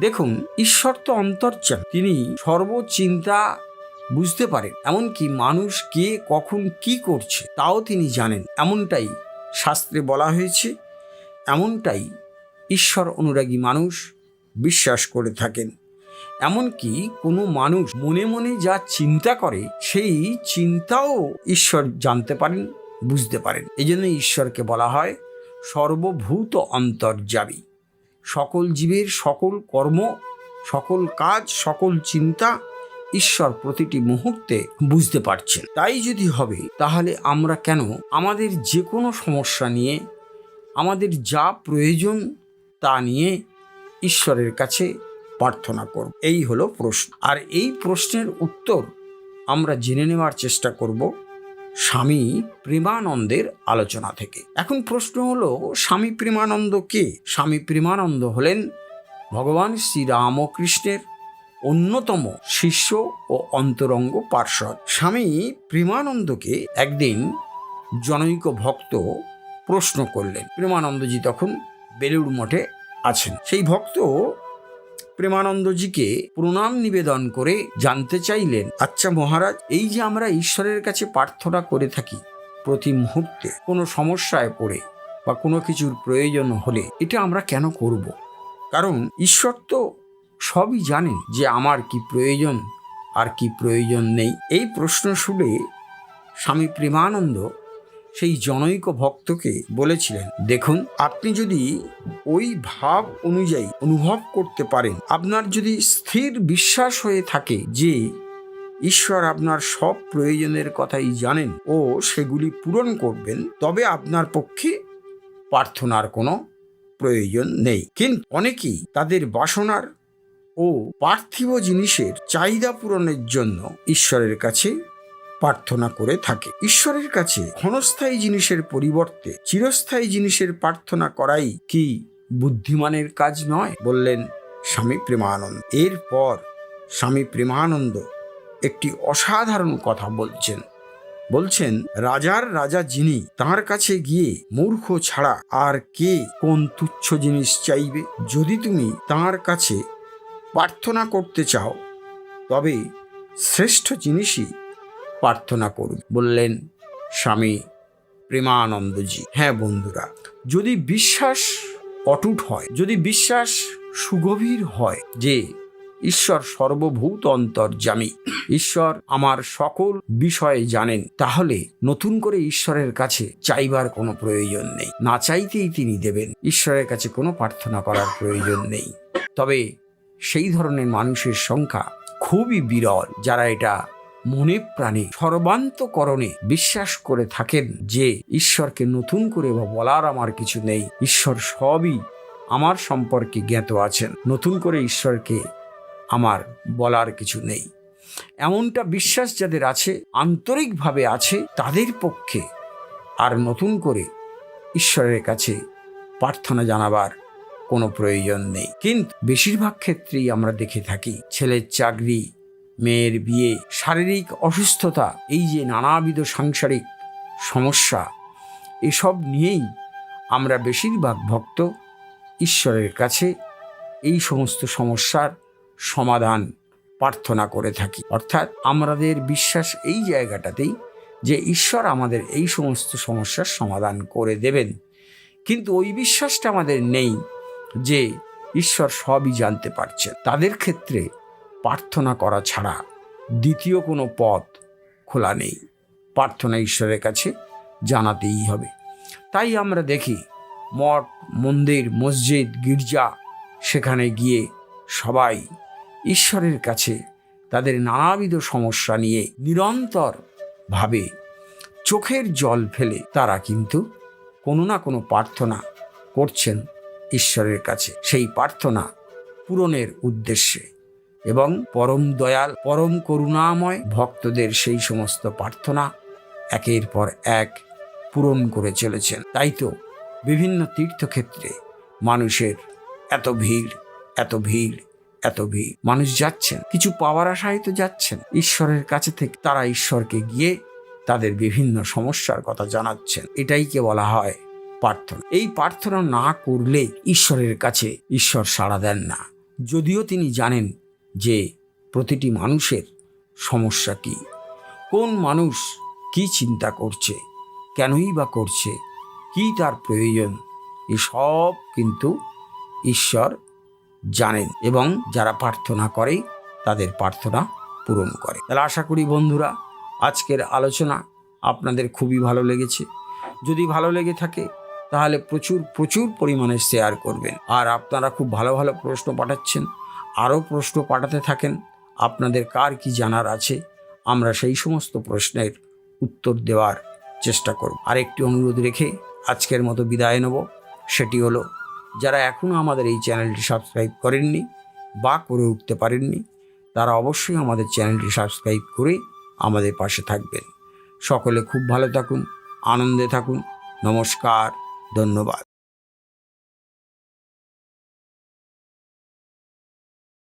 দেখুন, ঈশ্বর তো অন্তর্যান তিনি সর্বচিন্তা বুঝতে পারেন, এমনকি মানুষ কে, কখন, কি করছে, তাও তিনি জানেন। এমনটাই শাস্ত্রে বলা হয়েছে, এমনটাই ঈশ্বর অনুরাগী মানুষ বিশ্বাস করে থাকেন। এমনকি কোনো মানুষ মনে মনে যা চিন্তা করে, সেই চিন্তাও ঈশ্বর জানতে পারেন, বুঝতে পারেন। এই জন্য ঈশ্বরকে বলা হয় সর্বভূত অন্তর্যামী সকল জীবের সকল কর্ম, সকল কাজ, সকল চিন্তা ঈশ্বর প্রতিটি মুহূর্তে বুঝতে পারছেন। তাই যদি হবে, তাহলে আমরা কেন আমাদের যে কোনো সমস্যা নিয়ে, আমাদের যা প্রয়োজন তা নিয়ে ঈশ্বরের কাছে প্রার্থনা করব? এই হলো প্রশ্ন। আর এই প্রশ্নের উত্তর আমরা জেনে নেওয়ার চেষ্টা করব স্বামী প্রেমানন্দের আলোচনা থেকে। এখন প্রশ্ন হলো, স্বামী প্রেমানন্দ কে? স্বামী প্রেমানন্দ হলেন ভগবান শ্রীরামকৃষ্ণের অন্যতম শিষ্য ও অন্তরঙ্গ পার্শ্বদ স্বামী প্রেমানন্দকে একদিন জনৈক ভক্ত প্রশ্ন করলেন। প্রেমানন্দজি তখন বেলুড় মঠে আছেন। সেই ভক্ত প্রেমানন্দজিকে প্রণাম নিবেদন করে জানতে চাইলেন আচ্ছা মহারাজ, এই যে আমরা ঈশ্বরের কাছে প্রার্থনা করে থাকি প্রতি মুহূর্তে, কোনো সমস্যায় পড়ে বা কোনো কিছুর প্রয়োজন হলে, এটা আমরা কেন করব? কারণ ঈশ্বর তো সবই জানেন যে আমার কি প্রয়োজন আর কি প্রয়োজন নেই। এই প্রশ্ন শুনে স্বামী প্রেমানন্দ সেই জনৈক ভক্তকে বলেছিলেন, দেখুন, আপনি যদি ওই ভাব অনুযায়ী অনুভব করতে পারেন। আপনার যদি স্থির বিশ্বাস হয়ে থাকে যে ঈশ্বর আপনার সব প্রয়োজনের কথাই জানেন ও সেগুলি পূরণ করবেন, তবে আপনার পক্ষে প্রার্থনার কোনো প্রয়োজন নেই। কিন্তু অনেকেই তাদের বাসনার ও পার্থিব জিনিসের চাহিদা পূরণের জন্য ঈশ্বরের কাছে প্রার্থনা করে থাকে। ঈশ্বরের কাছে ক্ষণস্থায়ী জিনিসের পরিবর্তে চিরস্থায়ী জিনিসের প্রার্থনা করাই কি বুদ্ধিমানের কাজ নয়, বললেন স্বামী প্রেমানন্দ। এরপর স্বামী প্রেমানন্দ একটি অসাধারণ কথা বলছেন। বলছেন, রাজার রাজা যিনি, তার কাছে গিয়ে মূর্খ ছাড়া আর কে কোন তুচ্ছ জিনিস চাইবে? যদি তুমি তার কাছে প্রার্থনা করতে চাও, তবে শ্রেষ্ঠ জিনিসই প্রার্থনা করুন, বললেন স্বামী প্রেমানন্দজি। হ্যাঁ বন্ধুরা, যদি বিশ্বাস অটুট হয়। যদি বিশ্বাস সুগভীর হয় যে ঈশ্বর সর্বভূত অন্তর্যামী, ঈশ্বর আমার সকল বিষয়ে জানেন, তাহলে নতুন করে ঈশ্বরের কাছে চাইবার কোনো প্রয়োজন নেই। না চাইতেই তিনি দেবেন, ঈশ্বরের কাছে কোনো প্রার্থনা করার প্রয়োজন নেই। তবে সেই ধরনের মানুষের সংখ্যা খুবই বিরল, যারা এটা মনে প্রাণে সর্বান্তকরণে বিশ্বাস করে থাকেন যে ঈশ্বরকে নতুন করে বা বলার আমার কিছু নেই। ঈশ্বর সবই আমার সম্পর্কে জ্ঞাত আছেন। নতুন করে ঈশ্বরকে আমার বলার কিছু নেই। এমনটা বিশ্বাস যাদের আছে, আন্তরিকভাবে আছে, তাদের পক্ষে আর নতুন করে ঈশ্বরের কাছে প্রার্থনা জানাবার কোনো প্রয়োজন নেই। কিন্তু বেশিরভাগ ক্ষেত্রেই আমরা দেখে থাকি, ছেলের চাকরি মেয়ের বিয়ে, শারীরিক অসুস্থতা, এই যে নানাবিধ সাংসারিক সমস্যা, এসব নিয়েই আমরা বেশিরভাগ ভক্ত ঈশ্বরের কাছে এই সমস্ত সমস্যার সমাধান প্রার্থনা করে থাকি। অর্থাৎ আমাদের বিশ্বাস এই জায়গাটাতেই যে ঈশ্বর আমাদের এই সমস্ত সমস্যার সমাধান করে দেবেন। কিন্তু ওই বিশ্বাসটা আমাদের নেই যে ঈশ্বর সবই জানতে পারছে তাদের ক্ষেত্রে প্রার্থনা করা ছাড়া দ্বিতীয় কোনো পথ খোলা নেই। প্রার্থনা ঈশ্বরের কাছে জানাতেই হবে। তাই আমরা দেখি মঠ, মন্দির, মসজিদ, গির্জা সেখানে গিয়ে সবাই ঈশ্বরের কাছে তাদের নানাবিধ সমস্যা নিয়ে নিরন্তর ভাবে চোখের জল ফেলে তারা কিন্তু কোনো না কোনো প্রার্থনা করছেন ঈশ্বরের কাছে। সেই প্রার্থনা পূরণের উদ্দেশ্যে। এবং পরম দয়াল, পরম করুণাময় ভক্তদের সেই সমস্ত প্রার্থনা একের পর এক পূরণ করে চলেছেন। তাই তো বিভিন্ন তীর্থক্ষেত্রে মানুষের এত ভিড় এত ভিড় এত ভিড়। মানুষ যাচ্ছেন, কিছু পাওয়ার আশায় তো যাচ্ছেন। ঈশ্বরের কাছে থেকে তারা ঈশ্বরকে গিয়ে তাদের বিভিন্ন সমস্যার কথা জানাচ্ছেন। এটাইকে বলা হয় প্রার্থনা। এই প্রার্থনা না করলে ঈশ্বরের কাছে ঈশ্বর সাড়া দেন না। যদিও তিনি জানেন যে প্রতিটি মানুষের সমস্যা কী? কোন মানুষ কি চিন্তা করছে? কেনই বা করছে? কি তার প্রয়োজন? এসব কিন্তু ঈশ্বর জানেন এবং যারা প্রার্থনা করে, তাদের প্রার্থনা পূরণ করে। তাহলে আশা করি বন্ধুরা, আজকের আলোচনা আপনাদের খুবই ভালো লেগেছে। যদি ভালো লেগে থাকে, তাহলে প্রচুর প্রচুর পরিমাণে শেয়ার করবেন। আর আপনারা খুব ভালো ভালো প্রশ্ন পাঠাচ্ছেন আরও প্রশ্ন পাঠাতে থাকেন। আপনাদের কার কি জানার আছে? আমরা সেই সমস্ত প্রশ্নের উত্তর দেওয়ার চেষ্টা করব। আরেকটি অনুরোধ রেখে আজকের মতো বিদায় নেব। সেটি হলো, যারা এখনও আমাদের এই চ্যানেলটি সাবস্ক্রাইব করেননি বা করে উঠতে পারেননি, তারা অবশ্যই আমাদের চ্যানেলটি সাবস্ক্রাইব করে আমাদের পাশে থাকবেন। সকলে খুব ভালো থাকুন, আনন্দে থাকুন। নমস্কার, ধন্যবাদ।